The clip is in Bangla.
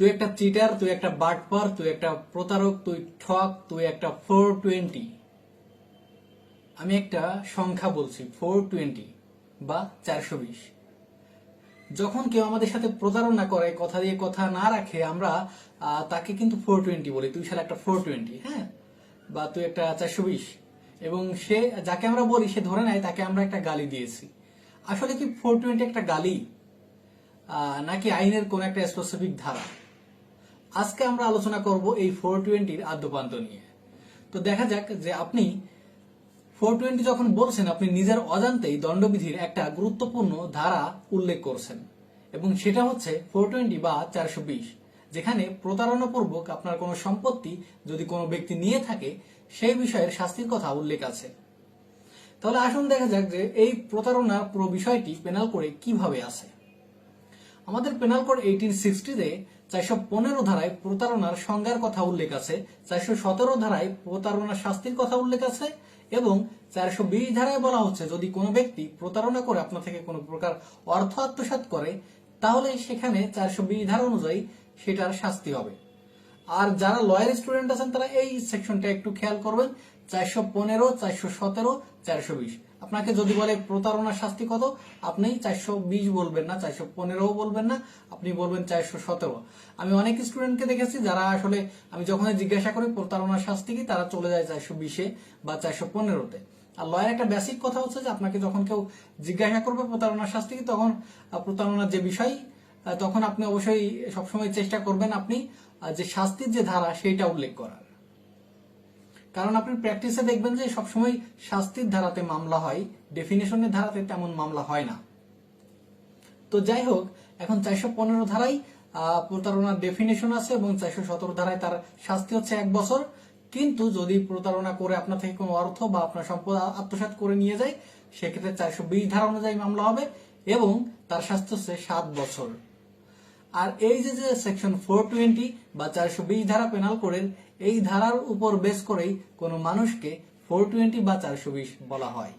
তুই একটা চিটার তুই একটা বাটপার, তুই একটা প্রতারক, তুই ঠক, তুই একটা ফোর টোয়েন্টি আমি একটা সংখ্যা বলছি ফোর টোয়েন্টি বা চারশো বিশ। যখন কেউ আমাদের সাথে প্রতারণা করে, কথা দিয়ে কথা না রাখে, আমরা তাকে কিন্তু ফোর টোয়েন্টি বলি। তুই শালা একটা ফোর টোয়েন্টি হ্যাঁ? বা তুই একটা চারশো বিশ। এবং সে, যাকে আমরা বলি, সে ধরে নেয়, তাকে আমরা একটা গালি দিয়েছি। আসলে কি ফোর টোয়েন্টি একটা গালি? নাকি আইনের কোন একটা স্পেসিফিক ধারা? আজকে আমরা আলোচনা করব এই ফোর টোয়েন্টির আদ্যপান্ত নিয়ে। তো দেখা যাক যে আপনি ফোর টোয়েন্টি যখন বলছেন, আপনি নিজের অজান্তেই দণ্ডবিধির একটা গুরুত্বপূর্ণ ধারা উল্লেখ করছেন এবং সেটা হচ্ছে ফোর টোয়েন্টি বা চারশো বিশ, যেখানে প্রতারণাপূর্বক আপনার কোনো সম্পত্তি যদি কোনো ব্যক্তি নিয়ে থাকে, সেই বিষয়ের শাস্তির কথা উল্লেখ আছে। তাহলে আসুন দেখা যাক যে এই প্রতারণা পুরো বিষয়টি পেনাল করে কীভাবে আছে। আমাদের পেনাল কোড এইটিন সিক্সটিতে চারশো পনেরো ধারায় প্রতারণার সংজ্ঞার কথা উল্লেখ আছে, চারশো সতেরো ধারায় প্রতারণার শাস্তির কথা উল্লেখ আছে এবং চারশো বিশ ধারায় বলা হচ্ছে, যদি কোনো ব্যক্তি প্রতারণা করে আপনার থেকে কোনো প্রকার অর্থ আত্মসাৎ করে, তাহলে সেখানে চারশো বিশ ধারা অনুযায়ী সেটার শাস্তি হবে। আর যারা লয়ার স্টুডেন্ট আছেন, তারা এই সেকশনটা একটু খেয়াল করবেন চারশো পনেরো, চারশো সতেরো, চারশো বিশ। আপনাকে যদি বলে প্রতারণার শাস্তি কত? আপনি চারশো বিশ বলবেন না, চারশো পনেরো বলবেন না, আপনি বলবেন চারশো সতেরো। আমি অনেক স্টুডেন্টকে দেখেছি যারা আসলে আমি যখন জিজ্ঞাসা করি প্রতারণার শাস্তি কি, তারা চলে যায় চারশো বিশে বা চারশো পনেরোতে। আর লয়ের একটা বেসিক কথা হচ্ছে যে আপনাকে যখন কেউ জিজ্ঞাসা করবে প্রতারণার শাস্তি কি, তখন প্রতারণার যে বিষয় তখন আপনি অবশ্যই সবসময় চেষ্টা করবেন আপনি যে শাস্তির যে ধারা, সেইটা উল্লেখ করার। কারণ আপনি প্র্যাকটিসে দেখবেন যে সবসময় শাস্তির ধারাতে মামলা হয় ডেফিনেশনের ধারাতে তেমন মামলা হয় না। তো যাই হোক, এখন চারশো পনেরো ধারায় প্রতারণার ডেফিনেশন আছে এবং চারশো সতেরো ধারায় তার শাস্তি হচ্ছে এক বছর। কিন্তু যদি প্রতারণা করে আপনার থেকে কোনো অর্থ বা আপনার সম্পদ আ- আত্মসাৎ করে নিয়ে যায়, সেক্ষেত্রে চারশো বিশ ধারা অনুযায়ী মামলা হবে এবং তার শাস্তি হচ্ছে সাত বছর। আর এই যে যে সেকশন ফোর টোয়েন্টি বা চারশো বিশ ধারা পেনাল কোডের এই ধারার উপর বেশ করেই কোনো মানুষকে ফোর টোয়েন্টি বা চারশো বিশ বলা হয়।